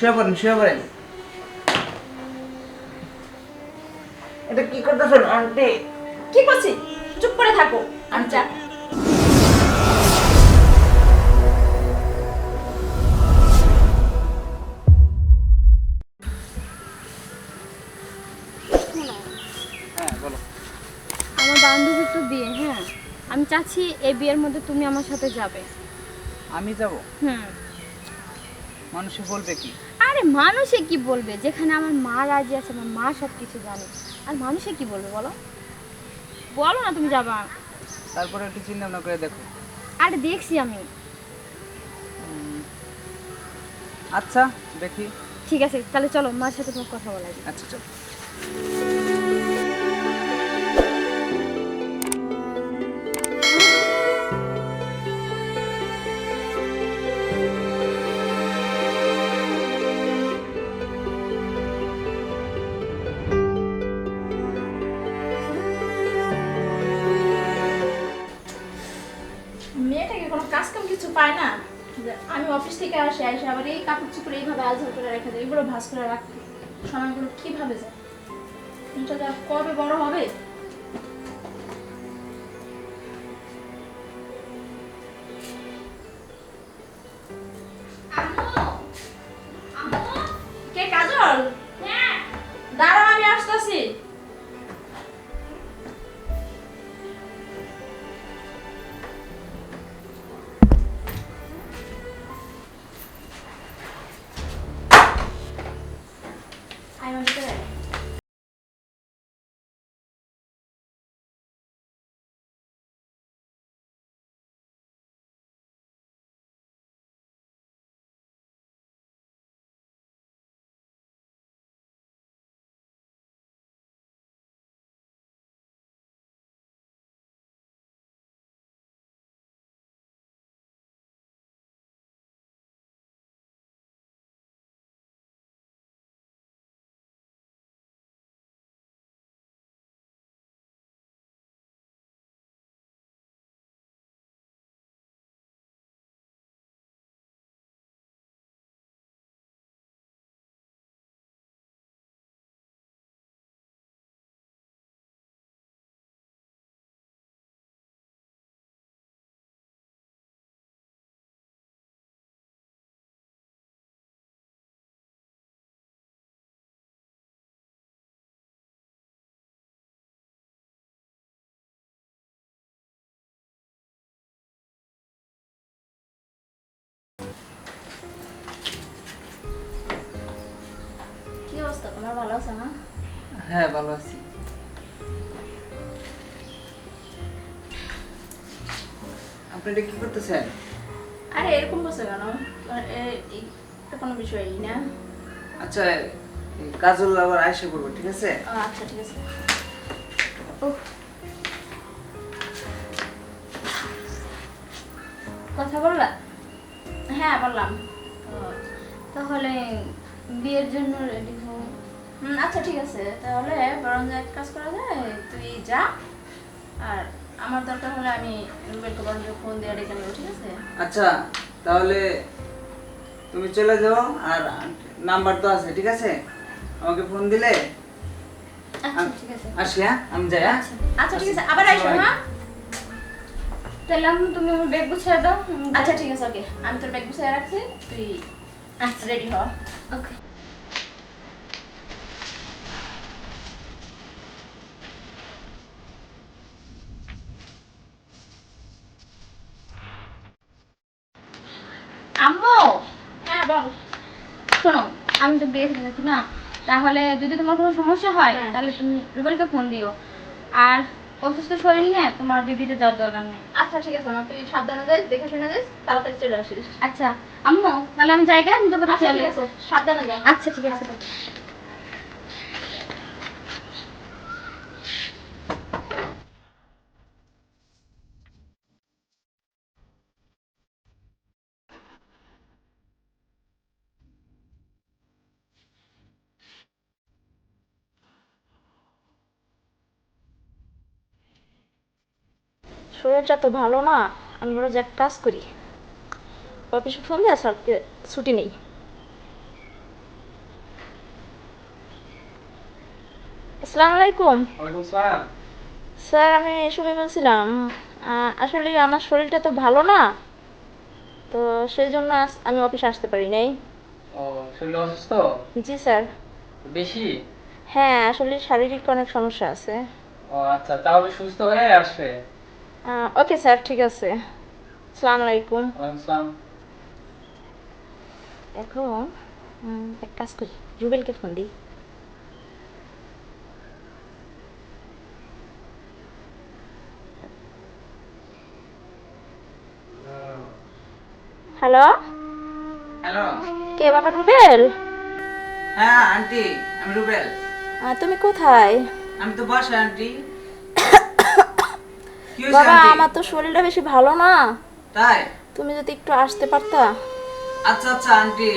শুয়ে পড়েন শুয়ে পড়েন। এটা কি করতেছেন আন্টি? কি করছি? চুপ করে থাকো আমি চা হ্যাঁ বলো। আমার বান্ধবীর তো বিয়ে হ্যাঁ। আমি চাচ্ছি এই বিয়ের মধ্যে তুমি আমার সাথে যাবে। আমি যাব? হুম। মানুষে বলবে কি? আরে মানুষে কি বলবে? যেখানে আমার মা রাজি আছে আমার মা সব কিছু জানে। আর মানুষে কি বলবে বলো? বলো না তুমি যাবা। তারপরে একটু চিন্তা ভাবনা করে দেখো। আরে দেখছি আমি। আচ্ছা দেখি। ঠিক আছে তাহলে চলো মার সাথে তোমার কথা বলা আচ্ছা চলো। থেকে আসে এসে আবার এই কাপড় চুপড় এইভাবে আলঝাল করে রেখে দেয় এগুলো ভাস করে রাখতে সময়গুলো কীভাবে যায়? এটা যা কবে বড় হবে? কে কাজল? হ্যাঁ। দাঁড়াও আমি আসতেছি। তোমার ভালো আছে না হ্যাঁ ভালো আছি। আপনি এটা কি করতেছেন? আরে এরকম বসে কেন? এ- এই তো কোনো বিষয়ই না। আচ্ছা কাজল আবার আয়সা করব ঠিক আছে? ও, আচ্ছা ঠিক আছে। কথা বললা? হ্যাঁ বললাম। তাহলে বিয়ের জন্য রেডি হুম, আচ্ছা ঠিক আছে। তাহলে বরং এক কাজ করা যায় তুই যা। আর আমার দরকার হলে আমি রুবেলকে বরং ফোন দিয়ে ডেকে নেব ঠিক আছে? আচ্ছা তাহলে তুমি চলে যাও আর নাম্বার তো আছে ঠিক আছে? আমাকে ফোন দিলে? আচ্ছা ঠিক আছে। আসি হ্যাঁ? আমি যাই হ্যাঁ? আচ্ছা ঠিক আছে। আবার আইসো হ্যাঁ? তাহলে তুমি আমার ব্যাগ গুছিয়ে দাও আচ্ছা ঠিক আছে ওকে। আমি তোর ব্যাগ গুছিয়ে রাখছি তুই আচ্ছা। রেডি হ। ওকে আম্মু হ্যাঁ বল শোনো আমি তো থেকে গেছি না। তাহলে যদি তোমার কোনো সমস্যা হয় হ্যাঁ। তাহলে তুমি রুবেলকে ফোন দিও। আর অসুস্থ শরীর নিয়ে তোমার ডিউটিতে যাওয়ার দরকার নেই। আচ্ছা ঠিক আছে তুই সাবধানে যাস দেখে শুনে যাস তাড়াতাড়ি চলে আসিস। আচ্ছা আম্মু তাহলে আমি জায়গায় আমি তোকে আচ্ছা সাবধানে যাই আচ্ছা ঠিক আছে। শরীরটা তো ভালো না আমি রোজ এক কাজ করি। অফিসে ফোন দিয়ে স্যারকে ছুটি নেই। আসসালামু আলাইকুম। স্যার আমি সুমি বলছিলাম আসলে আমার শরীরটা তো ভালো না তো সেই জন্য আমি অফিসে আসতে পারি নাই। জি স্যার। বেশি? হ্যাঁ আসলে শারীরিক অনেক সমস্যা আছে। ও আচ্ছা তাহলে সুস্থ হয়ে আসবে? ওকে স্যার ঠিক আছে। আসসালামু আলাইকুম। এখন এক কাজ করি রুবেলকে ফোন দিই। হ্যালো হ্যালো কে বাবা রুবেল? হ্যাঁ আন্টি আমি রুবেল। তুমি কোথায়? আমি তো বাসায় আন্টি। বাবা আমার তো শরীরটা বেশি ভালো না। তাই? তুমি যদি একটু আসতে পারতা? আচ্ছা আচ্ছা আন্টি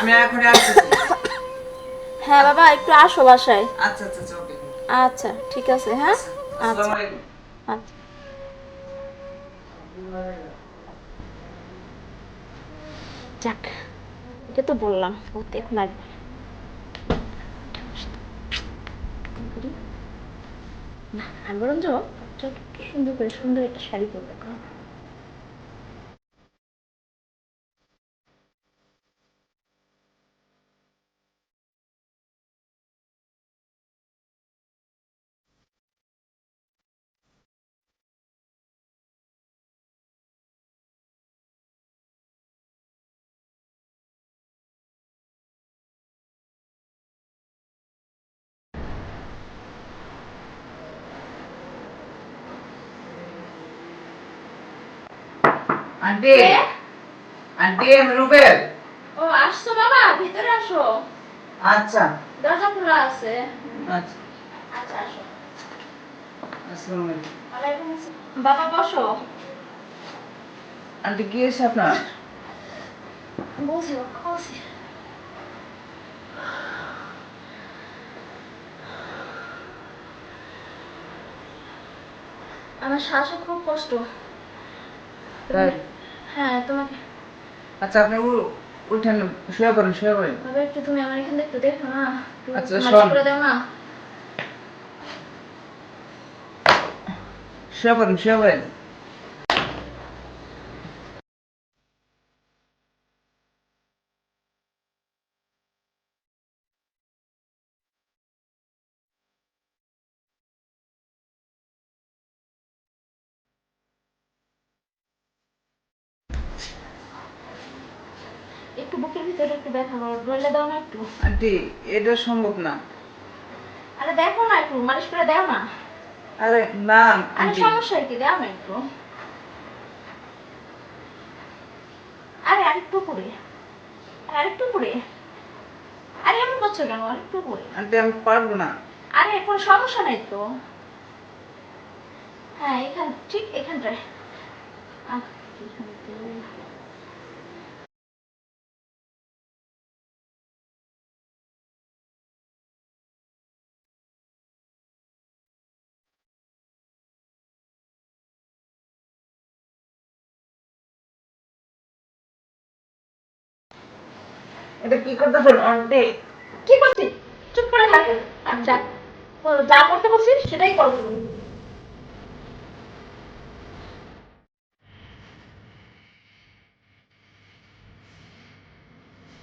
আমি এখনই আসতেছি। হ্যাঁ বাবা একটু আসো বাসায়। আচ্ছা আচ্ছা আচ্ছা ওকে আচ্ছা ঠিক আছে হ্যাঁ? আচ্ছা। আচ্ছা। যাক এটা তো বললাম ও তো এখন আসবে না আমি বরঞ্চ সুন্দর করে সুন্দর একটা শাড়ি পরবে আন্টি আন্টি আমি রুবেল ও আসছো বাবা ভিতরে আসো। আচ্ছা। দরজা খোলা আছে? আচ্ছা। আচ্ছা আসো। আসসালামু আলাইকুম। ওয়ালাইকুম আসসালাম। বাবা বসো। আন্টি কি হয়েছে আপনার? বলছি বলছি। আমার শ্বাসে খুব কষ্ট? হ্যাঁ তোমাকে আচ্ছা আপনি উঠেন শুয়ে পড়েন শুয়ে পড়েন। বাবা একটু তুমি আমার এখানে একটু দেখো না। আচ্ছা, শোন। না। শুয়ে পড়েন শুয়ে পড়েন। একটু বুকের ভিতরে একটু ব্যথা করো রইলে দাও না একটু। আন্টি এটা সম্ভব না। আরে দেখো না একটু মালিশ করে দাও না। আরে না আরে সমস্যা কি দাও না একটু। আরে আরেকটু করে আরেকটু করে। আরে এমন করছ কেন আরেকটু করে। আন্টি আমি পারব না। আরে কোনো সমস্যা নেই তো। হ্যাঁ এখান ঠিক এখানটায়। আহ, এটা কি করতেছেন আন্টি কি করছিস? চুপ করে থাক। আচ্ছা যা করতে বলছিস সেটাই করো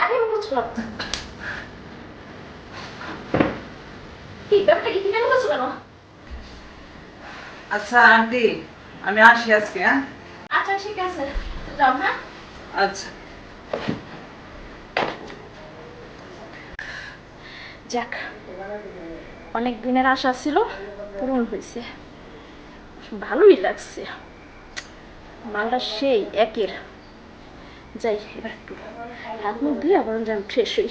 আমি বুঝলাম কি ব্যাপারটা কি? কেন কেন? আচ্ছা আন্টি আমি আসি আজকে হ্যাঁ? আচ্ছা ঠিক আছে। যাও হ্যাঁ? আচ্ছা। যাক, অনেক দিনের আশা ছিল, পূরণ হয়েছে। ভালোই লাগছে। মালটা সেই একের। যাই, এবার একটু হাত মুখ দিয়ে আবার যেন ফ্রেশ হই।